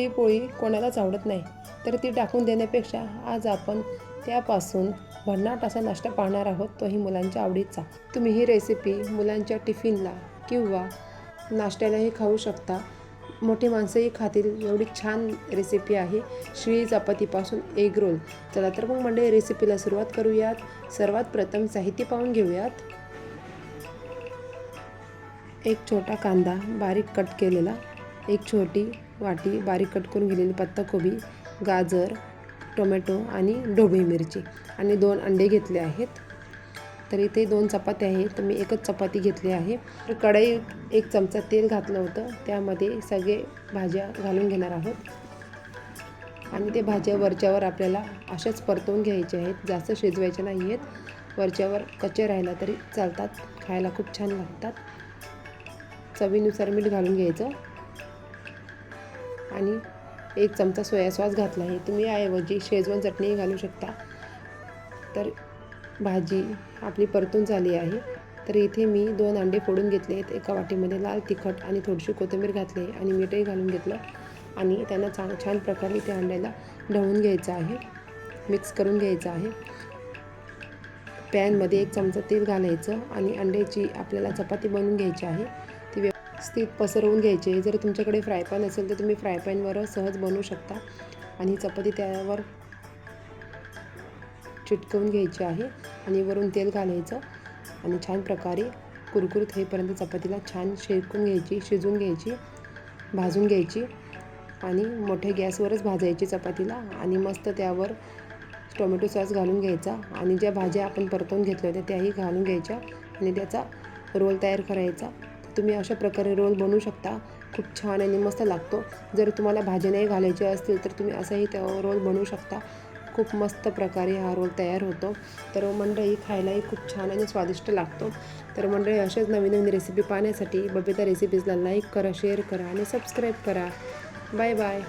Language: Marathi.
शिळी पोळी कोणालाच आवडत नाही. तर ती टाकून देण्यापेक्षा आज आपण त्यापासून भन्नाट असा नाश्ता पाहणार आहोत तोही मुलांच्या आवडीचा. तुम्ही ही रेसिपी मुलांच्या टिफिनला किंवा नाश्त्यालाही खाऊ शकता. मोठी माणसंही खातील एवढी छान रेसिपी आहे. शिळी चपातीपासून एग रोल चला तर मग मंडळी रेसिपीला सुरुवात करूयात. सर्वात प्रथम साहित्य पाहून घेऊयात. एक छोटा कांदा बारीक कट केलेला एक छोटी वाटी बारीक कट करून घेतलेली पत्ताकोबी गाजर टोमॅटो आणि ढोबळी मिरची आणि दोन अंडे घेतले आहेत. तर इथे दोन चपात्या आहेत तर मी एकच चपाती घेतली आहे. तर कढई एक चमचा तेल घातलं होतं. त्यामध्ये सगळे भाज्या घालून घेणार आहोत. आणि ते भाज्या वरच्यावर आपल्याला अशाच परतवून घ्यायच्या आहेत. जास्त शिजवायच्या नाही आहेत. वरच्यावर कच्चे राहिला तरी चालतात. खायला खूप छान लागतात. चवीनुसार मीठ घालून घ्यायचं. आणि एक चमचा सोया सॉस घातला. आहे तुम्ही याऐवजी शेजवान चटणी घालू शकता. तर भाजी आपली परतून झाली आहे. तर इथे मी दोन अंडे फोडून घेतले आहेत. एका वाटीमध्ये लाल तिखट आणि थोडीशी कोथिंबीर घातली आहे आणि मीठही घालून घेतलं. आणि त्यांना चांग छान प्रकारे त्या अंड्याला ढवून घ्यायचं आहे. मिक्स करून घ्यायचं आहे. पॅनमध्ये एक चमचा तेल घालायचं आणि अंड्याची आपल्याला चपाती बनवून घ्यायची आहे. ती स्थित पसरवून घ्यायची. जर तुमच्याकडे फ्राय पॅन असेल तर तुम्ही फ्रायपॅनवर सहज बनवू शकता. आणि चपाती त्यावर चिटकवून घ्यायची आहे. आणि वरून तेल घालायचं. आणि छान प्रकारे कुरकुरीत होईपर्यंत चपातीला छान शेकून घ्यायची शिजवून घ्यायची भाजून घ्यायची. आणि मोठ्या गॅसवरच भाजायची चपातीला. आणि मस्त त्यावर टोमॅटो सॉस घालून घ्यायचा. आणि ज्या भाज्या आपण परतवून घेतल्या होत्या त्याही घालून घ्यायच्या. आणि त्याचा रोल तयार करायचा. तुम्ही अशा प्रकारे रोल बनवू शकता. खूप छान आणि मस्त लागतो. जर तुम्हाला भाज्या नाही घालायचे असतील तर तुम्ही असाही त्या रोल बनवू शकता. खूप मस्त प्रकारे हा रोल तयार होतो. तर मंडळी खायलाही खूप छान आणि स्वादिष्ट लागतो. तर मंडळी अशाच नवीन नवीन रेसिपी पाहण्यासाठी बबिता रेसिपीजला लाईक करा शेअर करा आणि सबस्क्राईब करा. Bye bye